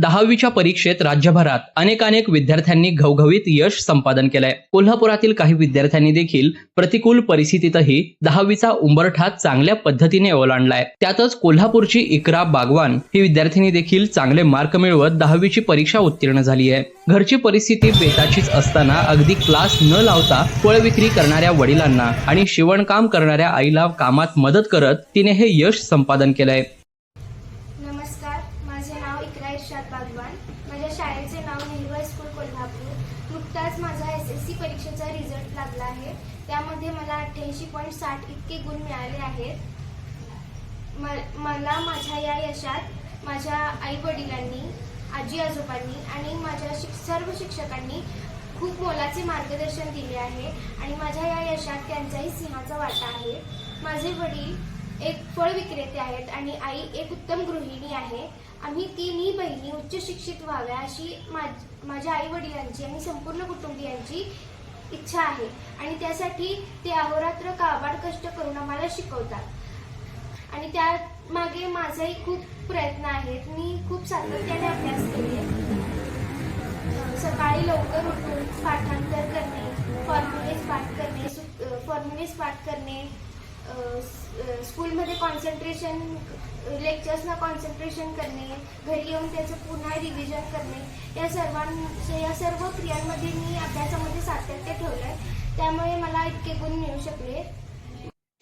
दहावीच्या परीक्षेत राज्यभरात अनेकानेक विद्यार्थ्यांनी घवघवीत यश संपादन केलंय. कोल्हापुरातील काही विद्यार्थ्यांनी देखील प्रतिकूल परिस्थितीतही दहावीचा उंबरठा चांगल्या पद्धतीने ओलांडलाय. त्यातच कोल्हापूरची इकरा बागवान ही विद्यार्थिनी देखील चांगले मार्क मिळवत दहावीची परीक्षा उत्तीर्ण झाली आहे घरची परिस्थिती बेताचीच असताना अगदी क्लास न लावता फळ विक्री करणाऱ्या वडिलांना आणि शिवणकाम करणाऱ्या आईला कामात मदत करत तिने हे यश संपादन केलंय. माझे इर्शाद बागवान माझ्या शाळेचे नाव नेहरू स्कूल कोल्हापूर. नुकताच माझा एस एस सी परीक्षेचा रिझल्ट लागला आहे. त्यामध्ये मला अठ्ठ्याऐंशी पॉईंट साठ इतके गुण मिळाले आहेत. म- मला माझ्या या यशात माझ्या आई वडिलांनी आजी आजोबांनी आणि माझ्या शिक सर्व शिक्षकांनी खूप मोलाचे मार्गदर्शन दिले आहे. आणि माझ्या या यशात त्यांचाही सिंहाचा वाटा आहे. माझे वडील एक फळ विक्रेते आहेत आणि आई एक उत्तम गृहिणी आहे. आम्ही तिन्ही बहिणी उच्च शिक्षित व्हाव्या अशी माझ- माझ्या आई वडिलांची आणि संपूर्ण कुटुंबियांची इच्छा आहे. आणि त्यासाठी ते अहोरात्र काबाड कष्ट करून आम्हाला शिकवतात. आणि त्या मागे माझाही खूप प्रयत्न आहेत. मी खूप सातत्याने अभ्यास केले सकाळी लवकर उठून पाठांतर करणे फॉर्म्युलेज पाठ करणे फॉर्म्युलेज पाठ करणे स्कूलमध्ये कॉन्सन्ट्रेशन लेक्चर्सना कॉन्सन्ट्रेशन करणे घरी येऊन त्याचं पुन्हा रिव्हिजन करणे या सर्वां या सर्व क्रियांमध्ये मी अभ्यासामध्ये सातत्य ठेवलं आहे त्यामुळे मला इतके गुण मिळू शकले.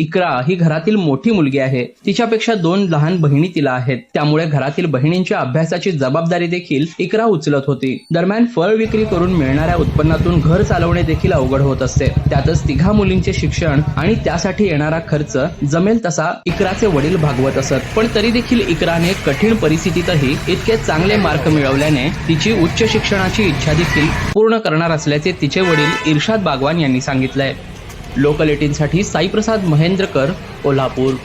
इकरा ही घरातील मोठी मुलगी आहे. तिच्यापेक्षा दोन लहान बहिणी तिला आहेत. त्यामुळे घरातील बहिणींच्या अभ्यासाची जबाबदारी देखील इकरा उचलत होती. दरम्यान फळ विक्री करून मिळणाऱ्या उत्पन्नातून घर चालवणे देखील अवघड होत असते. त्यातच तिघा मुलींचे शिक्षण आणि त्यासाठी येणारा खर्च जमेल तसा इकराचे वडील भागवत असत. पण तरी देखील इकराने कठीण परिस्थितीतही इतके चांगले मार्क मिळवल्याने तिची उच्च शिक्षणाची इच्छा देखील पूर्ण करणार असल्याचे तिचे वडील इर्शाद बागवान यांनी सांगितलंय. लोकल एटीनसाठी साईप्रसाद महेंद्रकर कोल्हापूर.